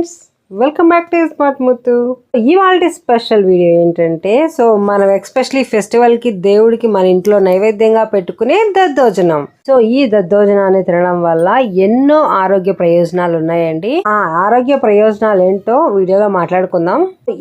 Friends welcome back to smart Muthu. ఇవాళ special video ఏంటంటే so మనం ఎక్స్పెషలీ ఫెస్టివల్కి దేవుడికి మన ఇంట్లో నైవేద్యంగా పెట్టుకునే దద్దోజనం. సో ఈ దద్దోజనాన్ని తినడం వల్ల ఎన్నో ఆరోగ్య ప్రయోజనాలు ఉన్నాయండి. ఆ ఆరోగ్య ప్రయోజనాలు ఏంటో వీడియోలో మాట్లాడుకుందాం.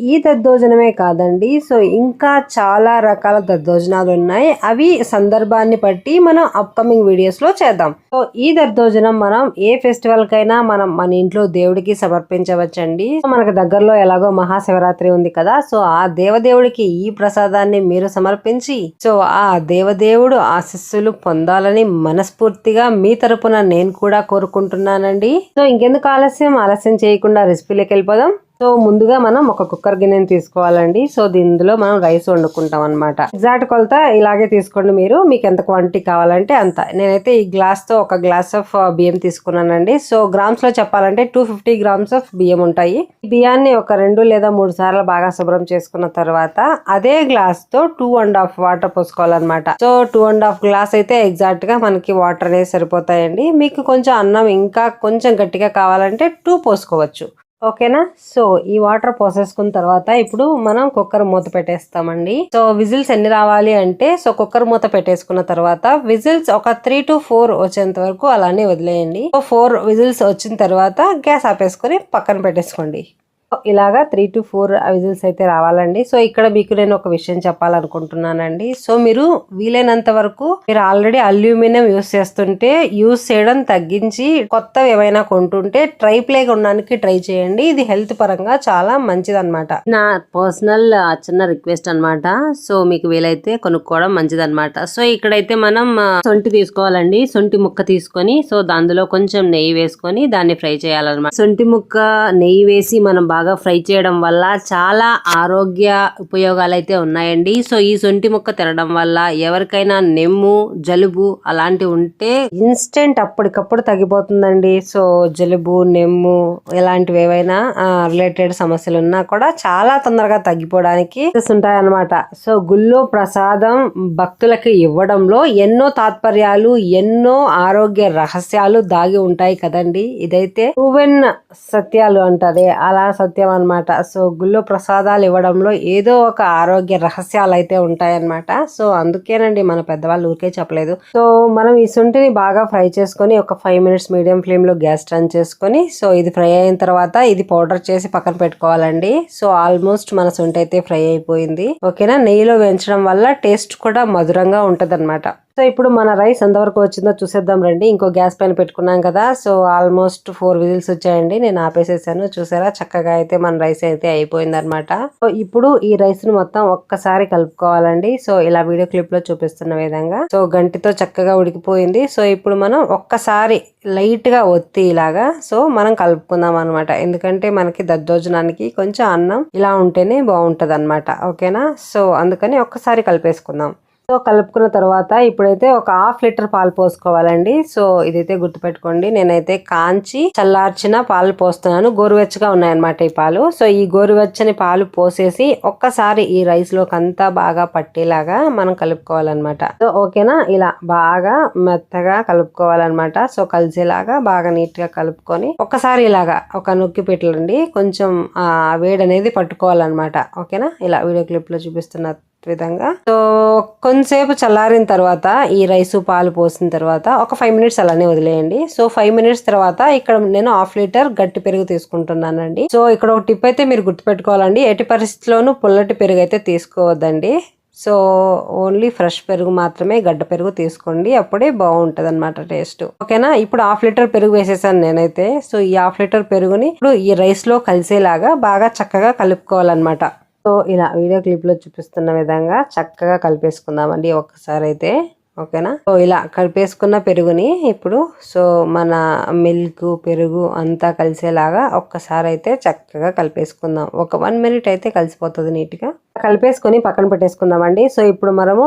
ఈ దద్దోజనమే కాదండి సో ఇంకా చాలా రకాల దద్దోజనాలు ఉన్నాయి. అవి సందర్భాన్ని బట్టి మనం అప్కమింగ్ వీడియోస్లో చేద్దాం. సో ఈ దద్దోజనం మనం ఏ ఫెస్టివల్ కైనా మనం మన ఇంట్లో దేవుడికి సమర్పించవచ్చండి. సో మనకు దగ్గరలో ఎలాగో మహాశివరాత్రి ఉంది కదా సో ఆ దేవదేవుడికి ఈ ప్రసాదాన్ని మీరు సమర్పించి సో ఆ దేవదేవుడు ఆశస్సులు పొందాలని మనస్ఫూర్తిగా మీ తరపున నేను కూడా కోరుకుంటున్నానండి. సో ఇంకెందుకు ఆలస్యం? ఆలస్యం చేయకుండా రెసిపీలోకి వెళ్ళిపోదాం. సో ముందుగా మనం ఒక కుక్కర్ గిన్నెని తీసుకోవాలండి. సో ఇందులో మనం రైస్ వండుకుంటాం అనమాట ఎగ్జాక్ట్ కొలత ఇలాగే తీసుకోండి మీరు. మీకు ఎంత క్వాంటిటీ కావాలంటే అంత. నేనైతే ఈ గ్లాస్తో ఒక గ్లాస్ ఆఫ్ బియ్యం తీసుకున్నానండి. సో గ్రామ్స్లో చెప్పాలంటే టూ ఫిఫ్టీ గ్రామ్స్ ఆఫ్ బియ్యం ఉంటాయి. ఈ బియ్యాన్ని ఒక రెండు లేదా మూడు సార్లు బాగా శుభ్రం చేసుకున్న తర్వాత అదే గ్లాస్తో two and half water పోసుకోవాలన్నమాట. So two and half glass అయితే ఎగ్జాక్ట్గా మనకి వాటర్ అనేది సరిపోతాయండి. మీకు కొంచెం అన్నం ఇంకా కొంచెం గట్టిగా కావాలంటే టూ పోసుకోవచ్చు. ఓకేనా? సో ఈ వాటర్ పోసేసుకున్న తర్వాత ఇప్పుడు మనం కుక్కర్ మూత పెట్టేస్తామండి. సో విజిల్స్ ఎన్ని రావాలి అంటే సో కుక్కర్ మూత పెట్టేసుకున్న తర్వాత విజిల్స్ ఒక త్రీ టు ఫోర్ వచ్చేంత వరకు అలానే వదిలేయండి. సో ఫోర్ విజిల్స్ వచ్చిన తర్వాత గ్యాస్ ఆపేసుకొని పక్కన పెట్టేసుకోండి. ఇలాగా త్రీ టు ఫోర్ విజిల్స్ అయితే రావాలండి. సో ఇక్కడ మీకు నేను ఒక విషయం చెప్పాలనుకుంటున్నానండి. సో మీరు వీలైనంత వరకు మీరు ఆల్రెడీ అల్యూమినియం యూస్ చేస్తుంటే యూస్ చేయడం తగ్గించి కొత్తవి ఏమైనా కొంటుంటే ట్రై ప్లేగా ఉండడానికి ట్రై చేయండి. ఇది హెల్త్ పరంగా చాలా మంచిది అనమాట నా పర్సనల్ చిన్న రిక్వెస్ట్ అన్నమాట. సో మీకు వీలైతే కొనుక్కోవడం మంచిది అనమాట సో ఇక్కడైతే మనం సొంటి తీసుకోవాలండి. సొంటి ముక్క తీసుకొని సో దానిలో కొంచెం నెయ్యి వేసుకొని దాన్ని ఫ్రై చేయాలన్నమాట. సొంటి ముక్క నెయ్యి వేసి మనం బాగా బాగా ఫ్రై చేయడం వల్ల చాలా ఆరోగ్య ఉపయోగాలు అయితే ఉన్నాయండి. సో ఈ సొంటి ముక్క తినడం వల్ల ఎవరికైనా నెమ్ము జలుబు అలాంటివి ఉంటే ఇన్స్టెంట్ అప్పటికప్పుడు తగ్గిపోతుందండి. సో జలుబు నెమ్ము ఇలాంటివి ఏవైనా రిలేటెడ్ సమస్యలు ఉన్నా కూడా చాలా తొందరగా తగ్గిపోవడానికి ఉంటాయన్నమాట. సో గుళ్ళో ప్రసాదం భక్తులకు ఇవ్వడంలో ఎన్నో తాత్పర్యాలు ఎన్నో ఆరోగ్య రహస్యాలు దాగి ఉంటాయి కదండి. ఇదైతే ప్రూవెన్ సత్యాలు అంటది అలా సత్యం అనమాట సో గుళ్ళో ప్రసాదాలు ఇవ్వడంలో ఏదో ఒక ఆరోగ్య రహస్యాలు అయితే ఉంటాయన్నమాట. సో అందుకేనండి మన పెద్దవాళ్ళు ఊరికే చెప్పలేదు. సో మనం ఈ శుంఠిని బాగా ఫ్రై చేసుకొని ఒక ఫైవ్ మినిట్స్ మీడియం ఫ్లేమ్లో గ్యాస్ టర్న్ చేసుకొని సో ఇది ఫ్రై అయిన తర్వాత ఇది పౌడర్ చేసి పక్కన పెట్టుకోవాలండి. సో ఆల్మోస్ట్ మన శుంఠి అయితే ఫ్రై అయిపోయింది. ఓకేనా? నెయ్యిలో వేయించడం వల్ల టేస్ట్ కూడా మధురంగా ఉంటది సో ఇప్పుడు మన రైస్ ఎంతవరకు వచ్చిందో చూసేద్దాం రండి. ఇంకో గ్యాస్ పైన పెట్టుకున్నాం కదా. సో ఆల్మోస్ట్ ఫోర్ విజిల్స్ వచ్చాయండి. నేను ఆపేసేసాను. చూసారా? చక్కగా అయితే మన రైస్ అయితే అయిపోయిందనమాట సో ఇప్పుడు ఈ రైస్ను మొత్తం ఒక్కసారి కలుపుకోవాలండి. సో ఇలా వీడియో క్లిప్లో చూపిస్తున్న విధంగా. సో గంటితో చక్కగా ఉడికిపోయింది. సో ఇప్పుడు మనం ఒక్కసారి లైట్గా ఒత్తి ఇలాగా. సో మనం కలుపుకుందాం అనమాట ఎందుకంటే మనకి దద్దోజనానికి కొంచెం అన్నం ఇలా ఉంటేనే బాగుంటుంది అనమాట ఓకేనా? సో అందుకని ఒక్కసారి కలిపేసుకుందాం. సో కలుపుకున్న తర్వాత ఇప్పుడైతే ఒక హాఫ్ లీటర్ పాలు పోసుకోవాలండి. సో ఇదైతే గుర్తుపెట్టుకోండి. నేనైతే కాంచి చల్లార్చిన పాలు పోస్తున్నాను. గోరువెచ్చగా ఉన్నాయన్నమాట ఈ పాలు. సో ఈ గోరువెచ్చని పాలు పోసేసి ఒక్కసారి ఈ రైస్ లోకంతా బాగా పట్టేలాగా మనం కలుపుకోవాలన్నమాట. సో ఓకేనా? ఇలా బాగా మెత్తగా కలుపుకోవాలన్నమాట. సో కలిసేలాగా బాగా నీట్గా కలుపుకొని ఒక్కసారి ఇలాగా ఒక నొక్కి పెట్టండి కొంచెం ఆ వేడి అనేది పట్టుకోవాలన్నమాట. ఓకేనా? ఇలా వీడియో క్లిప్లో చూపిస్తున్న విధంగా. సో కొంతసేపు చల్లారిన తర్వాత ఈ రైస్ పాలు పోసిన తర్వాత ఒక ఫైవ్ మినిట్స్ అలానే వదిలేయండి. సో ఫైవ్ మినిట్స్ తర్వాత ఇక్కడ నేను హాఫ్ లీటర్ గట్టి పెరుగు తీసుకుంటున్నానండి. సో ఇక్కడ ఒక టిప్ అయితే మీరు గుర్తుపెట్టుకోవాలండి. ఎట్టి పరిస్థితిలోనూ పుల్లటి పెరుగు అయితే తీసుకోవద్దండి. సో ఓన్లీ ఫ్రెష్ పెరుగు మాత్రమే గడ్డ పెరుగు తీసుకోండి. అప్పుడే బాగుంటుంది అనమాట టేస్ట్ ఓకేనా? ఇప్పుడు హాఫ్ లీటర్ పెరుగు వేసేసాను నేనైతే. సో ఈ హాఫ్ లీటర్ పెరుగుని ఇప్పుడు ఈ రైస్లో కలిసేలాగా బాగా చక్కగా కలుపుకోవాలన్నమాట. సో ఇలా వీడియో క్లిప్లో చూపిస్తున్న విధంగా చక్కగా కలిపేసుకుందామండి ఒక్కసారి అయితే ఓకేనా? సో ఇలా కలిపేసుకున్న పెరుగుని ఇప్పుడు సో మన మిల్క్ పెరుగు అంతా కలిసేలాగా ఒక్కసారి అయితే చక్కగా కలిపేసుకుందాం. ఒక వన్ మినిట్ అయితే కలిసిపోతుంది నీట్గా. కలిపేసుకొని పక్కన పెట్టేసుకుందామండి. సో ఇప్పుడు మనము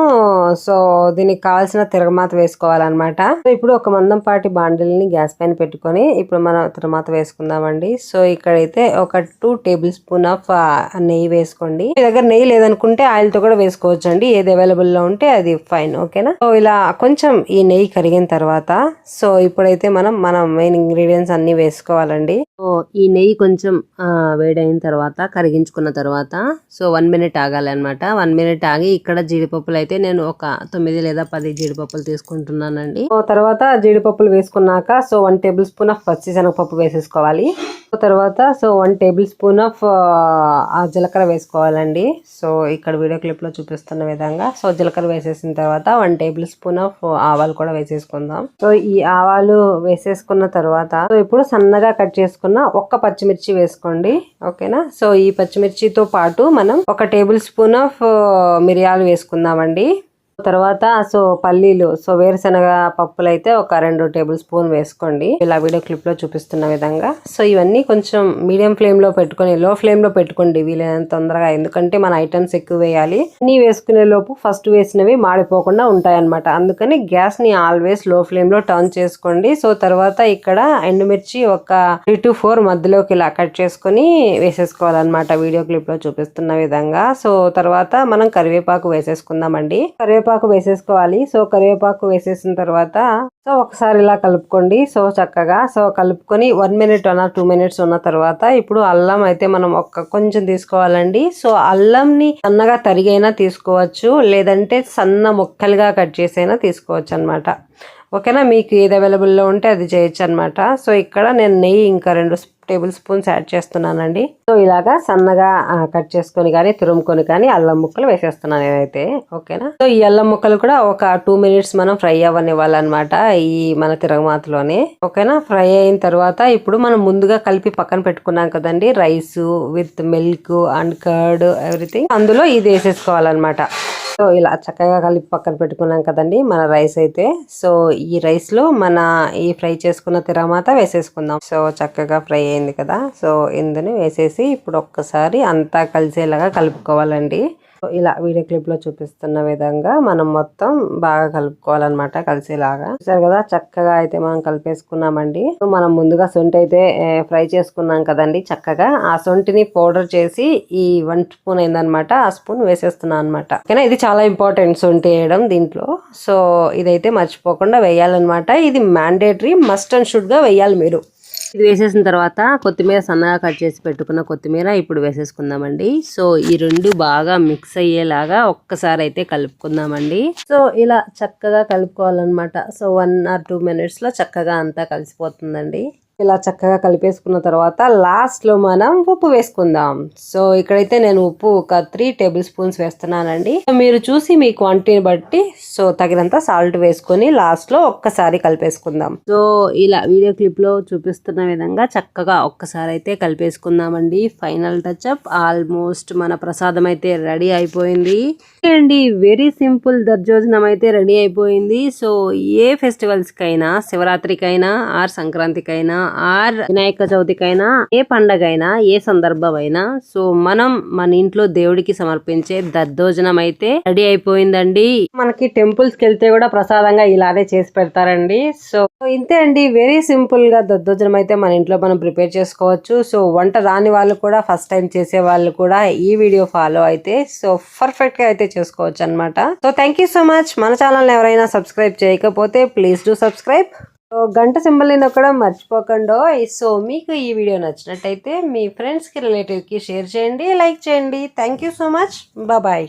సో దీనికి కావాల్సిన తిరగమాత వేసుకోవాలన్నమాట. ఇప్పుడు ఒక మందం పాటి బాండిల్ని గ్యాస్ పైన పెట్టుకొని ఇప్పుడు మనం తిరగమాత వేసుకుందామండి. సో ఇక్కడైతే ఒక టూ టేబుల్ స్పూన్ ఆఫ్ నెయ్యి వేసుకోండి. మీ దగ్గర నెయ్యి లేదనుకుంటే ఆయిల్తో కూడా వేసుకోవచ్చు అండి ఏది అవైలబుల్లో ఉంటే అది ఫైన్ ఓకేనా? సో ఇలా కొంచెం ఈ నెయ్యి కరిగిన తర్వాత సో ఇప్పుడైతే మనం మన మెయిన్ ఇంగ్రీడియంట్స్ అన్ని వేసుకోవాలండి. సో ఈ నెయ్యి కొంచెం వేడైన తర్వాత కరిగించుకున్న తర్వాత సో వన్ మినిట్ ఆగాలి అనమాట వన్ మినిట్ ఆగి ఇక్కడ జీడిపప్పులు అయితే నేను ఒక తొమ్మిది లేదా పది జీడిపప్పులు తీసుకుంటున్నానండి. తర్వాత జీడిపప్పులు వేసుకున్నాక so one tablespoon of పచ్చి శనగపప్పు వేసేసుకోవాలి. సో తర్వాత so one tablespoon of జీలకర్ర వేసుకోవాలండి. సో ఇక్కడ వీడియో క్లిప్లో చూపిస్తున్న విధంగా సో జీలకర్ర వేసేసిన తర్వాత వన్ టేబుల్ స్పూన్ ఆఫ్ ఆవాలు కూడా వేసేసుకుందాం. సో ఈ ఆవాలు వేసేసుకున్న తర్వాత సో ఇప్పుడు సన్నగా కట్ చేసుకున్న ఒక్క పచ్చిమిర్చి వేసుకోండి. ఓకేనా? సో ఈ పచ్చిమిర్చితో పాటు మనం ఒక టేబుల్ స్పూన్ ఆఫ్ మిరియాలు వేసుకుందామండి. తర్వాత సో పల్లీలు సో వేరుశనగ పప్పులు అయితే ఒక రెండు టేబుల్ స్పూన్ వేసుకోండి. ఇలా వీడియో క్లిప్లో చూపిస్తున్న విధంగా. సో ఇవన్నీ కొంచెం మీడియం ఫ్లేమ్లో పెట్టుకొని లో ఫ్లేమ్లో పెట్టుకోండి వీలైనంత తొందరగా. ఎందుకంటే మన ఐటమ్స్ ఎక్కువ వేయాలి. అన్ని వేసుకునే లోపు ఫస్ట్ వేసినవి మాడిపోకుండా ఉంటాయన్నమాట. అందుకని గ్యాస్ని ఆల్వేస్లో ఫ్లేమ్లో టర్న్ చేసుకోండి. సో తర్వాత ఇక్కడ ఎండుమిర్చి ఒక త్రీ టు ఫోర్ మధ్యలోకి ఇలా కట్ చేసుకొని వేసేసుకోవాలన్నమాట. వీడియో క్లిప్లో చూపిస్తున్న విధంగా. సో తర్వాత మనం కరివేపాకు వేసేసుకుందామండి. కరివేపాకు వేసేసుకోవాలి. సో కరివేపాకు వేసేసిన తర్వాత సో ఒకసారి ఇలా కలుపుకోండి. సో చక్కగా సో కలుపుకొని వన్ మినిట్ అన్న టూ మినిట్స్ ఉన్న తర్వాత ఇప్పుడు అల్లం అయితే మనం ఒక కొంచెం తీసుకోవాలండి. సో అల్లంని సన్నగా తరిగైనా తీసుకోవచ్చు. లేదంటే సన్న ముక్కలుగా కట్ చేసైనా తీసుకోవచ్చు అనమాట ఓకేనా? మీకు ఏది అవైలబుల్లో ఉంటే అది చేయొచ్చు అనమాట సో ఇక్కడ నేను నెయ్యి ఇంకా రెండు టేబుల్ స్పూన్స్ యాడ్ చేస్తున్నానండి. సో ఇలాగా సన్నగా కట్ చేసుకొని కానీ తురుముకొని కానీ అల్లం ముక్కలు వేసేస్తున్నాను నేనైతే. ఓకేనా? సో ఈ అల్లం ముక్కలు కూడా ఒక టూ మినిట్స్ మనం ఫ్రై అవ్వనివ్వాలన్నమాట ఈ మన తిరగమాతలోనే. ఓకేనా? ఫ్రై అయిన తర్వాత ఇప్పుడు మనం ముందుగా కలిపి పక్కన పెట్టుకున్నాం కదండి rice with milk and curd everything. అందులో ఇది వేసేసుకోవాలన్నమాట. సో ఇలా చక్కగా కలిపి పక్కన పెట్టుకున్నాం కదండి మన రైస్ అయితే. సో ఈ రైస్లో మన ఈ ఫ్రై చేసుకున్న తిరమాత వేసేసుకుందాం. సో చక్కగా ఫ్రై అయింది కదా. సో ఇందుని వేసేసి ఇప్పుడు ఒక్కసారి అంతా కలిసేలాగా కలుపుకోవాలండి. ఇలా వీడియో క్లిప్లో చూపిస్తున్న విధంగా మనం మొత్తం బాగా కలుపుకోవాలన్నమాట కలిసేలాగా. చూసారు కదా చక్కగా అయితే మనం కలిపేసుకున్నామండి. సో మనం ముందుగా సొంటి అయితే ఫ్రై చేసుకున్నాం కదండి చక్కగా. ఆ సొంటిని పౌడర్ చేసి ఈ వన్ స్పూన్ అయిందనమాట ఆ స్పూన్ వేసేస్తున్నాను అనమాట ఓకేనా? ఇది చాలా ఇంపార్టెంట్ సొంటి వేయడం దీంట్లో. సో ఇదైతే మర్చిపోకుండా వేయాలన్నమాట. ఇది మ్యాండేటరీ మస్ట్ అండ్ షుడ్గా వేయాలి మీరు. ఇది వేసేసిన తర్వాత కొత్తిమీర సన్నగా కట్ చేసి పెట్టుకున్న కొత్తిమీర ఇప్పుడు వేసేసుకుందామండి. సో ఈ రెండు బాగా మిక్స్ అయ్యేలాగా ఒక్కసారి అయితే కలుపుకుందామండి. సో ఇలా చక్కగా కలుపుకోవాలన్నమాట. సో వన్ ఆర్ టూ మినిట్స్లో చక్కగా అంతా కలిసిపోతుందండి. ఇలా చక్కగా కలిపేసుకున్న తర్వాత లాస్ట్లో మనం ఉప్పు వేసుకుందాం. సో ఇక్కడైతే నేను ఉప్పు ఒక త్రీ టేబుల్ స్పూన్స్ వేస్తున్నానండి. సో మీరు చూసి మీ క్వాంటిటీని బట్టి సో తగినంత సాల్ట్ వేసుకొని లాస్ట్లో ఒక్కసారి కలిపేసుకుందాం. సో ఇలా వీడియో క్లిప్లో చూపిస్తున్న విధంగా చక్కగా ఒక్కసారి అయితే కలిపేసుకుందామండి. ఫైనల్ టచ్ అప్ ఆల్మోస్ట్ మన ప్రసాదం అయితే రెడీ అయిపోయింది. అండి వెరీ సింపుల్ దర్జోజనం అయితే రెడీ అయిపోయింది. సో ఏ ఫెస్టివల్స్కైనా శివరాత్రికైనా ఆర్ సంక్రాంతికైనా ఆర్ వినాయక చవితికైనా ఏ పండగైనా ఏ సందర్భమైనా సో మనం మన ఇంట్లో దేవుడికి సమర్పించే దద్దోజనం అయితే రెడీ అయిపోయిందండి. మనకి టెంపుల్స్కి వెళ్తే కూడా ప్రసాదంగా ఇలానే చేసి పెడతారండి. సో ఇంతే అండి. వెరీ సింపుల్గా దద్దోజనం అయితే మన ఇంట్లో మనం ప్రిపేర్ చేసుకోవచ్చు. సో వంట రాని వాళ్ళు కూడా ఫస్ట్ టైం చేసే వాళ్ళు కూడా ఈ వీడియో ఫాలో అయితే సో పర్ఫెక్ట్గా అయితే చేసుకోవచ్చు అనమాట so thank you so much. మన ఛానల్ ఎవరైనా సబ్స్క్రైబ్ చేయకపోతే ప్లీజ్ డూ సబ్స్క్రైబ్. గంట సింబల్ నొక్కడం మర్చిపోకండి. సో మీకు ఈ వీడియో నచ్చినట్టయితే మీ ఫ్రెండ్స్కి రిలేటివ్కి షేర్ చేయండి లైక్ చేయండి. Thank you so much. Bye.